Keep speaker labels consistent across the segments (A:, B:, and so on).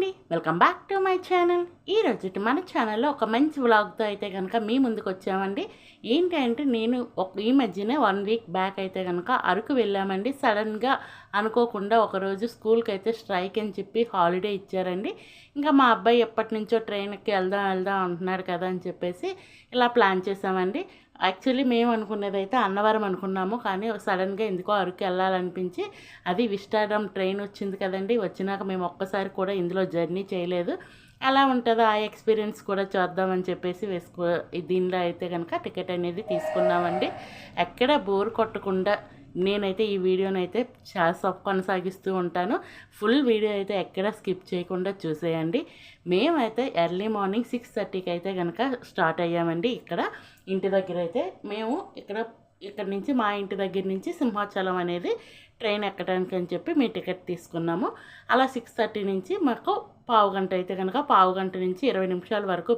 A: అండి. Welcome back to my channel ఈరోజు మన ఛానల్లో ఒక మంచి వ్లాగ్తో అయితే కనుక మీ ముందుకు వచ్చామండి. ఏంటి అంటే నేను ఒక ఈ మధ్యనే వన్ వీక్ బ్యాక్ అయితే కనుక అరకు వెళ్ళామండి. సడన్గా అనుకోకుండా ఒకరోజు స్కూల్కి అయితే స్ట్రైక్ అని చెప్పి హాలిడే ఇచ్చారండి. ఇంకా మా అబ్బాయి ఎప్పటి నుంచో ట్రైన్కి వెళ్దాం వెళ్దాం అంటున్నాడు కదా అని చెప్పేసి ఇలా ప్లాన్ చేసామండి. యాక్చువల్లీ మేము అనుకున్నది అయితే అన్నవరం అనుకున్నాము కానీ సడన్గా ఎందుకో అరకు వెళ్ళాలనిపించి అది విస్టాడమ్ ట్రైన్ వచ్చింది కదండి. వచ్చినాక మేము ఒక్కసారి కూడా ఇందులో జర్నీ చేయలేదు. అలా ఉంటుందో? ఆ ఎక్స్పీరియన్స్ కూడా చూద్దామని చెప్పేసి వేసుకో దీనిలో అయితే కనుక టికెట్ అనేది తీసుకున్నామండి. ఎక్కడ బోర్ కొట్టకుండా నేనైతే ఈ వీడియోని అయితే చాలా కొనసాగిస్తూ ఉంటాను. ఫుల్ వీడియో అయితే ఎక్కడ స్కిప్ చేయకుండా చూసేయండి. మేమైతే ఎర్లీ మార్నింగ్ సిక్స్ థర్టీకి అయితే కనుక స్టార్ట్ అయ్యామండి ఇక్కడ. ఇంటి దగ్గర అయితే మేము ఇక్కడ ఇక్కడ నుంచి మా ఇంటి దగ్గర నుంచి సింహాచలం అనేది ట్రైన్ ఎక్కడానికి అని చెప్పి మీ టికెట్ తీసుకున్నాము. అలా సిక్స్ థర్టీ నుంచి మాకు పావు గంట అయితే కనుక పావు గంట నుంచి ఇరవై నిమిషాల వరకు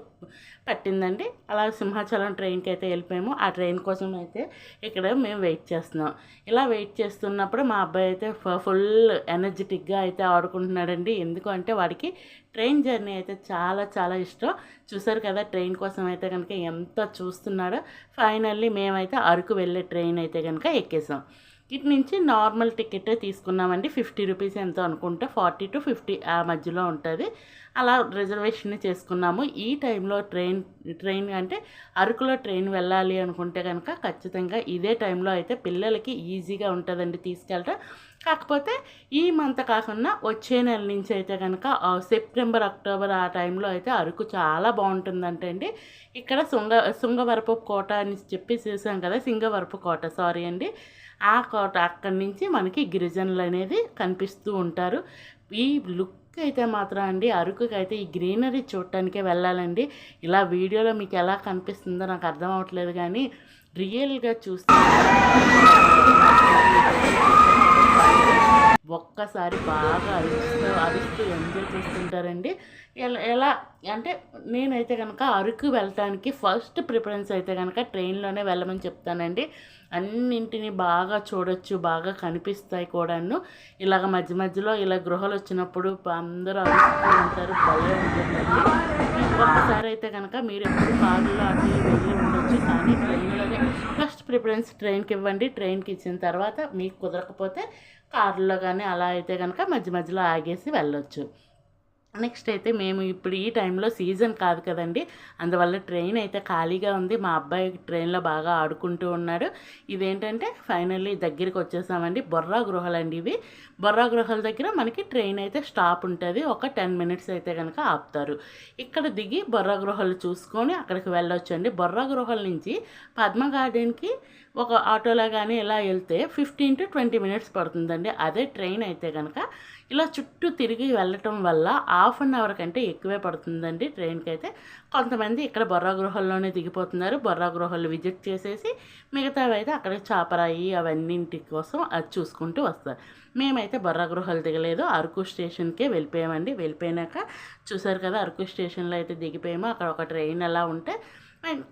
A: పట్టిందండి. అలా సింహాచలం ట్రైన్కి అయితే వెళ్ళిపోయాము. ఆ ట్రైన్ కోసం అయితే ఇక్కడ మేము వెయిట్ చేస్తున్నాం. ఇలా వెయిట్ చేస్తున్నప్పుడు మా అబ్బాయి అయితే ఫుల్ ఎనర్జెటిక్గా అయితే ఆడుకుంటున్నాడండి. ఎందుకంటే వాడికి ట్రైన్ జర్నీ అయితే చాలా చాలా ఇష్టం. చూసారు కదా ట్రైన్ కోసం అయితే కనుక ఎంత చూస్తున్నాడో. ఫైనల్లీ మేమైతే అరకు వెళ్ళే ట్రైన్ అయితే కనుక ఎక్కేసాం. ఇటు నుంచి నార్మల్ టికెట్ తీసుకున్నామండి. ఫిఫ్టీ రూపీస్ ఎంతో అనుకుంటే ఫార్టీ టు ఫిఫ్టీ ఆ మధ్యలో ఉంటుంది. అలా రిజర్వేషన్ చేసుకున్నాము. ఈ టైంలో ట్రైన్ ట్రైన్ అంటే అరకులో ట్రైన్ వెళ్ళాలి అనుకుంటే కనుక ఖచ్చితంగా ఇదే టైంలో అయితే పిల్లలకి ఈజీగా ఉంటుందండి తీసుకెళ్ళటం. కాకపోతే ఈ మంత్ కాకుండా వచ్చే నెల నుంచి అయితే కనుక సెప్టెంబర్ అక్టోబర్ ఆ టైంలో అయితే అరకు చాలా బాగుంటుందంటే అండి. ఇక్కడ శృంగ శృంగవరపు కోట అని చెప్పి చూసాం కదా సింగవరపు కోట సారీ అండి. ఆ కోట అక్కడి నుంచి మనకి గిరిజనులు అనేది కనిపిస్తూ ఉంటారు. ఈ లుక్ అయితే మాత్రం అండి అరకుకి అయితే ఈ గ్రీనరీ చూడటానికే వెళ్ళాలండి. ఇలా వీడియోలో మీకు ఎలా కనిపిస్తుందో నాకు అర్థం అవ్వట్లేదు కానీ రియల్గా చూస్తే ఒక్కసారి బాగా అరుస్తూ అరుస్తూ ఎంజాయ్ చేస్తుంటారండి. ఎలా ఎలా అంటే నేనైతే కనుక అరకు వెళ్ళటానికి ఫస్ట్ ప్రిఫరెన్స్ అయితే కనుక ట్రైన్లోనే వెళ్ళమని చెప్తానండి. అన్నింటిని బాగా చూడొచ్చు బాగా కనిపిస్తాయి కూడాను. ఇలాగ మధ్య మధ్యలో ఇలా గృహాలు వచ్చినప్పుడు అందరూ అరుస్తూ ఉంటారు భలే ఉంటుందండి. ఒక్కసారి అయితే కనుక మీరు ఎప్పుడు కారులో అటు వెళ్ళి ఉండొచ్చు కానీ ట్రైన్లోనే ఫస్ట్ ప్రిఫరెన్స్ ట్రైన్కి ఇవ్వండి. ట్రైన్కి ఇచ్చిన తర్వాత మీకు కుదరకపోతే కారులో కానీ అలా అయితే కనుక మధ్య మధ్యలో ఆగేసి వెళ్ళొచ్చు. నెక్స్ట్ అయితే మేము ఇప్పుడు ఈ టైంలో సీజన్ కాదు కదండి. అందువల్ల ట్రైన్ అయితే ఖాళీగా ఉంది. మా అబ్బాయి ట్రైన్లో బాగా ఆడుకుంటూ ఉన్నాడు. ఇదేంటంటే ఫైనల్లీ దగ్గరికి వచ్చేసామండి. బొర్రా గృహాలు అండి ఇవి. బొర్రా గృహాల దగ్గర మనకి ట్రైన్ అయితే స్టాప్ ఉంటుంది. ఒక టెన్ మినిట్స్ అయితే కనుక ఆపుతారు. ఇక్కడ దిగి బొర్రా గృహాలు చూసుకొని అక్కడికి వెళ్ళొచ్చండి. బొర్రా గృహాల నుంచి పద్మ గార్డెన్కి ఒక ఆటోలో కానీ ఇలా వెళ్తే ఫిఫ్టీన్ టు ట్వంటీ మినిట్స్ పడుతుందండి. అదే ట్రైన్ అయితే కనుక ఇలా చుట్టూ తిరిగి వెళ్ళటం వల్ల హాఫ్ అన్ అవర్ కంటే ఎక్కువే పడుతుందండి ట్రైన్కి అయితే కొంతమంది ఇక్కడ బొర్రా గృహాల్లోనే దిగిపోతున్నారు. బొర్రా గృహాలు విజిట్ చేసేసి మిగతావి అయితే అక్కడ చాపరాయి అవన్నింటి కోసం అది చూసుకుంటూ వస్తారు. మేమైతే బొర్రా గృహాలు దిగలేదు. అరకు స్టేషన్కే వెళ్ళిపోయామండి. వెళ్ళిపోయాక చూసారు కదా అరకు స్టేషన్లో అయితే దిగిపోయాము. అక్కడ ఒక ట్రైన్ ఎలా ఉంటే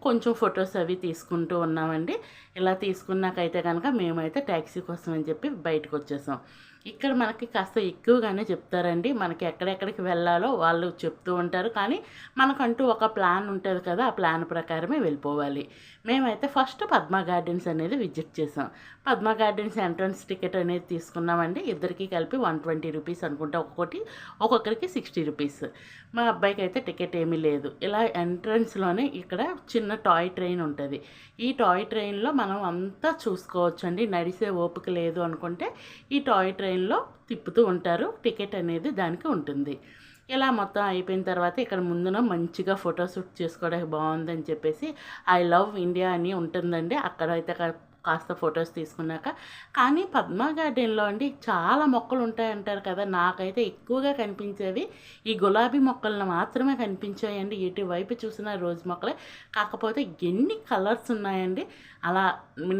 A: కొంచెం ఫొటోస్ అవి తీసుకుంటూ ఉన్నామండి. ఇలా తీసుకున్నాకైతే కనుక మేమైతే ట్యాక్సీ కోసం అని చెప్పి బయటకు వచ్చేసాం ఇక్కడ మనకి కాస్త ఎక్కువగానే చెప్తారండి. మనకి ఎక్కడెక్కడికి వెళ్ళాలో వాళ్ళు చెప్తూ ఉంటారు. కానీ మనకంటూ ఒక ప్లాన్ ఉంటుంది కదా ఆ ప్లాన్ ప్రకారమే వెళ్ళిపోవాలి. మేమైతే ఫస్ట్ పద్మ గార్డెన్స్ అనేది విజిట్ చేసాం. పద్మ గార్డెన్స్ ఎంట్రన్స్ టికెట్ అనేది తీసుకున్నామండి. ఇద్దరికి కలిపి వన్ ట్వంటీ రూపీస్ అనుకుంటా ఒక్కొక్కటి ఒక్కొక్కరికి సిక్స్టీ రూపీస్. మా అబ్బాయికి అయితే టికెట్ ఏమీ లేదు. ఇలా ఎంట్రన్స్లోనే ఇక్కడ చిన్న టాయ్ ట్రైన్ ఉంటుంది. ఈ టాయ్ ట్రైన్లో మనం అంతా చూసుకోవచ్చండి. నడిసే ఓపిక లేదు అనుకుంటే ఈ టాయ్ ట్రైన్ ట్రైన్లో తిప్పుతూ ఉంటారు. టికెట్ అనేది దానికి ఉంటుంది. ఇలా మొత్తం అయిపోయిన తర్వాత ఇక్కడ ముందున మంచిగా ఫోటోషూట్ చేసుకోవడానికి బాగుందని చెప్పేసి ఐ లవ్ ఇండియా అని ఉంటుందండి. అక్కడ అయితే కాస్త ఫొటోస్ తీసుకున్నాక. కానీ పద్మా గార్డెన్లో అండి చాలా మొక్కలు ఉంటాయంటారు కదా నాకైతే ఎక్కువగా కనిపించేవి ఈ గులాబీ మొక్కలను మాత్రమే కనిపించాయండి. ఎటువైపు చూసినా రోజు మొక్కలే. కాకపోతే ఎన్ని కలర్స్ ఉన్నాయండి. అలా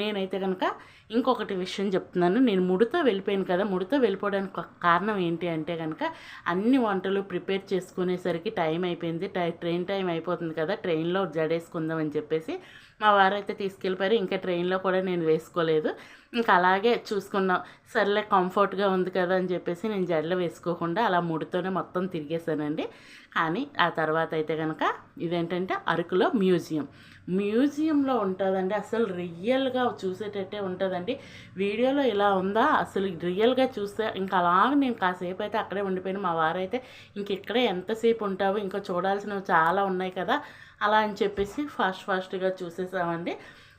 A: నేనైతే కనుక ఇంకొకటి విషయం చెప్తున్నాను. నేను ముడితో వెళ్ళిపోయాను కదా ముడితో వెళ్ళిపోవడానికి కారణం ఏంటి అంటే కనుక అన్ని వంటలు ప్రిపేర్ చేసుకునేసరికి టైం అయిపోయింది. ట్రైన్ టైం అయిపోతుంది కదా ట్రైన్లో జడేసుకుందామని చెప్పేసి మా వారు అయితే తీసుకెళ్ళిపోయారు. ఇంకా ట్రైన్లో కూడా నేను వేసుకోలేదు. ఇంకా అలాగే చూసుకున్నాం. సర్లే కంఫర్ట్గా ఉంది కదా అని చెప్పేసి నేను జడలు వేసుకోకుండా అలా ముడితోనే మొత్తం తిరిగేసానండి. కానీ ఆ తర్వాత అయితే కనుక ఇదేంటంటే అరకులో మ్యూజియం. మ్యూజియంలో ఉంటుందండి. అసలు రియల్గా చూసేటట్టే ఉంటుందండి. వీడియోలో ఇలా ఉందా? అసలు రియల్గా చూస్తే ఇంకా అలాగ నేను కాసేపు అయితే అక్కడే ఉండిపోయిన. మా వారైతే ఇంక ఇక్కడే ఎంతసేపు ఉంటావు ఇంకా చూడాల్సినవి చాలా ఉన్నాయి కదా అలా అని చెప్పేసి ఫాస్ట్ ఫాస్ట్గా చూసేసామండి.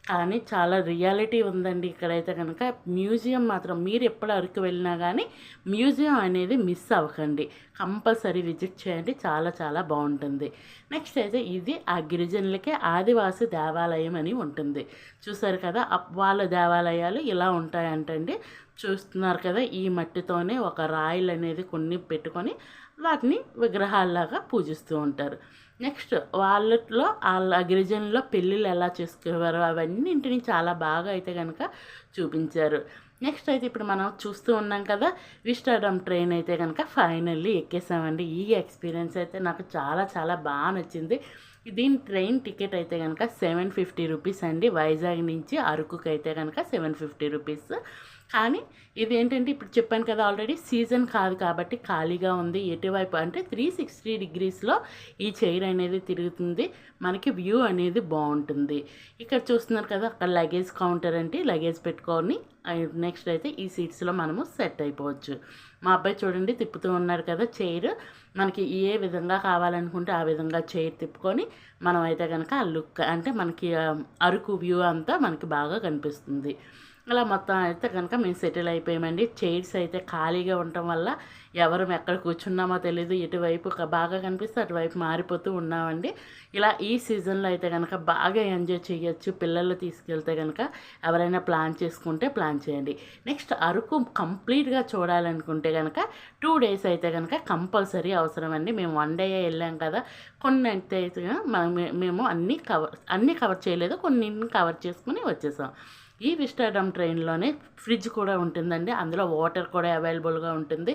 A: కానీ చాలా రియాలిటీ ఉందండి ఇక్కడైతే కనుక. మ్యూజియం మాత్రం మీరు ఎప్పుడు అరకు వెళ్ళినా కానీ మ్యూజియం అనేది మిస్ అవ్వకండి. కంపల్సరీ విజిట్ చేయండి. చాలా చాలా బాగుంటుంది. నెక్స్ట్ అయితే ఇది ఆ గిరిజనులకే ఆదివాసి దేవాలయం అని ఉంటుంది. చూసారు కదా వాళ్ళ దేవాలయాలు ఇలా ఉంటాయంటండి. చూస్తున్నారు కదా ఈ మట్టితోనే ఒక రాయిలు అనేది కొన్ని పెట్టుకొని వాటిని విగ్రహాల్లాగా పూజిస్తూ ఉంటారు. నెక్స్ట్ వాళ్ళలో వాళ్ళ గిరిజనుల్లో పెళ్ళిళ్ళు ఎలా చేసుకునేవారు అవన్నింటిని చాలా బాగా అయితే కనుక చూపించారు. నెక్స్ట్ అయితే ఇప్పుడు మనం చూస్తూ ఉన్నాం కదా విస్టాడమ్ ట్రైన్ అయితే కనుక ఫైనల్లీ ఎక్కేసామండి. ఈ ఎక్స్పీరియన్స్ అయితే నాకు చాలా చాలా బాగా నచ్చింది. దీని ట్రైన్ టికెట్ అయితే కనుక సెవెన్ ఫిఫ్టీ రూపీస్ అండి. వైజాగ్ నుంచి అరకుకి అయితే కనుక సెవెన్ ఫిఫ్టీ రూపీస్. కానీ ఇదేంటంటే ఇప్పుడు చెప్పాను కదా ఆల్రెడీ సీజన్ కాదు కాబట్టి ఖాళీగా ఉంది. ఎటువైపు అంటే త్రీ సిక్స్టీ డిగ్రీస్లో ఈ చైర్ అనేది తిరుగుతుంది. మనకి వ్యూ అనేది బాగుంటుంది. ఇక్కడ చూస్తున్నారు కదా అక్కడ లగేజ్ కౌంటర్ అంటే లగేజ్ పెట్టుకొని నెక్స్ట్ అయితే ఈ సీట్స్లో మనము సెట్ అయిపోవచ్చు. మా అబ్బాయి చూడండి తిప్పుతూ ఉన్నారు కదా చైర్. మనకి ఏ విధంగా కావాలనుకుంటే ఆ విధంగా చైర్ తిప్పుకొని మనం అయితే కనుక ఆ లుక్ అంటే మనకి అరకు వ్యూ అంతా మనకి బాగా కనిపిస్తుంది. అలా మొత్తం అయితే కనుక మేము సెటిల్ అయిపోయామండి. చైర్స్ అయితే ఖాళీగా ఉండటం వల్ల ఎవరు ఎక్కడ కూర్చున్నామో తెలీదు. ఇటువైపు బాగా కనిపిస్తే అటువైపు మారిపోతూ ఉన్నామండి. ఇలా ఈ సీజన్లో అయితే కనుక బాగా ఎంజాయ్ చేయొచ్చు. పిల్లలు తీసుకెళ్తే కనుక ఎవరైనా ప్లాన్ చేసుకుంటే ప్లాన్ చేయండి. నెక్స్ట్ అరకు కంప్లీట్గా చూడాలనుకుంటే కనుక టూ డేస్ అయితే కనుక కంపల్సరీ అవసరం అండి మేము వన్ డే వెళ్ళాం కదా. కొన్ని అయితే మేము అన్నీ కవర్ అన్నీ కవర్ చేయలేదు. కొన్ని కవర్ చేసుకుని వచ్చేసాం. ఈ విస్టాడమ్ ట్రైన్లోనే ఫ్రిడ్జ్ కూడా ఉంటుందండి. అందులో వాటర్ కూడా అవైలబుల్గా ఉంటుంది.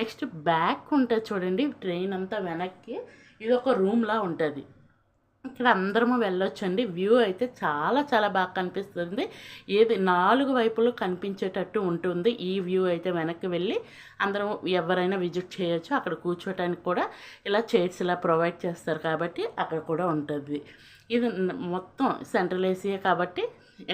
A: నెక్స్ట్ బ్యాక్ ఉంటుంది చూడండి ట్రైన్ అంతా వెనక్కి. ఇది ఒక రూమ్లా ఉంటుంది. ఇక్కడ అందరము వెళ్ళొచ్చండి. వ్యూ అయితే చాలా చాలా బాగా కనిపిస్తుంది. ఏది నాలుగు వైపులు కనిపించేటట్టు ఉంటుంది. ఈ వ్యూ అయితే వెనక్కి వెళ్ళి అందరం ఎవరైనా విజిట్ చేయొచ్చు. అక్కడ కూర్చోటానికి కూడా ఇలా చైర్స్ ఇలా ప్రొవైడ్ చేస్తారు కాబట్టి అక్కడ కూడా ఉంటుంది. ఇది మొత్తం సెంట్రల్ ఏసీయే కాబట్టి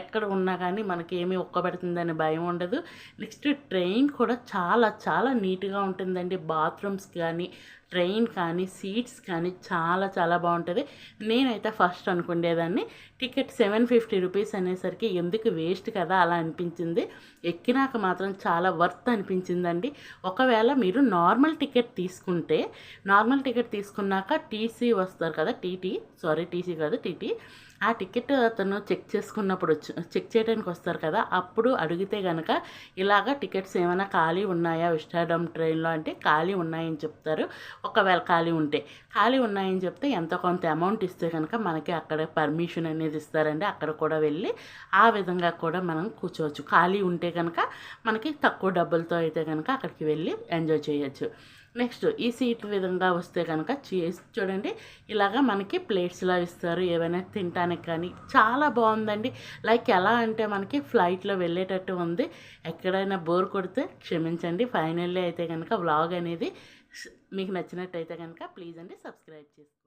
A: ఎక్కడ ఉన్నా కానీ మనకి ఏమీ ఒక్కబడుతుందని భయం ఉండదు. నెక్స్ట్ ట్రైన్ కూడా చాలా చాలా నీట్గా ఉంటుందండి. బాత్రూమ్స్ కానీ ట్రైన్ కానీ సీట్స్ కానీ చాలా చాలా బాగుంటుంది. నేనైతే ఫస్ట్ అనుకునేదాన్ని టికెట్ సెవెన్ ఫిఫ్టీ రూపీస్ అనేసరికి ఎందుకు వేస్ట్ కదా అలా అనిపించింది. ఎక్కినాక మాత్రం చాలా వర్త్ అనిపించిందండి. ఒకవేళ మీరు నార్మల్ టికెట్ తీసుకుంటే నార్మల్ టికెట్ తీసుకున్నాక టీసీ వస్తారు కదా టీటీ సారీ టీసీ కాదు టీటీ. ఆ టికెట్ అతను చెక్ చేసుకున్నప్పుడు చెక్ చేయడానికి వస్తారు కదా అప్పుడు అడిగితే కనుక ఇలాగ టికెట్స్ ఏమైనా ఖాళీ ఉన్నాయా విస్టాడమ్ ట్రైన్లో అంటే ఖాళీ ఉన్నాయని చెప్తారు. ఒకవేళ ఖాళీ ఉంటే ఖాళీ ఉన్నాయని చెప్తే ఎంత కొంత అమౌంట్ ఇస్తే కనుక మనకి అక్కడ పర్మిషన్ అనేది ఇస్తారండి. అక్కడ కూడా వెళ్ళి ఆ విధంగా కూడా మనం కూర్చోవచ్చు. ఖాళీ ఉంటే కనుక మనకి తక్కువ డబ్బులతో అయితే కనుక అక్కడికి వెళ్ళి ఎంజాయ్ చేయొచ్చు. నెక్స్ట్ ఈ సీట్ విధంగా వస్తే కనుక చేసి చూడండి. ఇలాగా మనకి ప్లేట్స్లా ఇస్తారు. ఏవైనా తినటానికి కానీ చాలా బాగుందండి. లైక్ ఎలా అంటే మనకి ఫ్లైట్లో వెళ్ళేటట్టు ఉంది. ఎక్కడైనా బోర్ కొడితే క్షమించండి. ఫైనల్లీ అయితే కనుక వ్లాగ్ అనేది మీకు నచ్చినట్టయితే కనుక ప్లీజ్ అండి సబ్స్క్రైబ్ చేసుకోండి.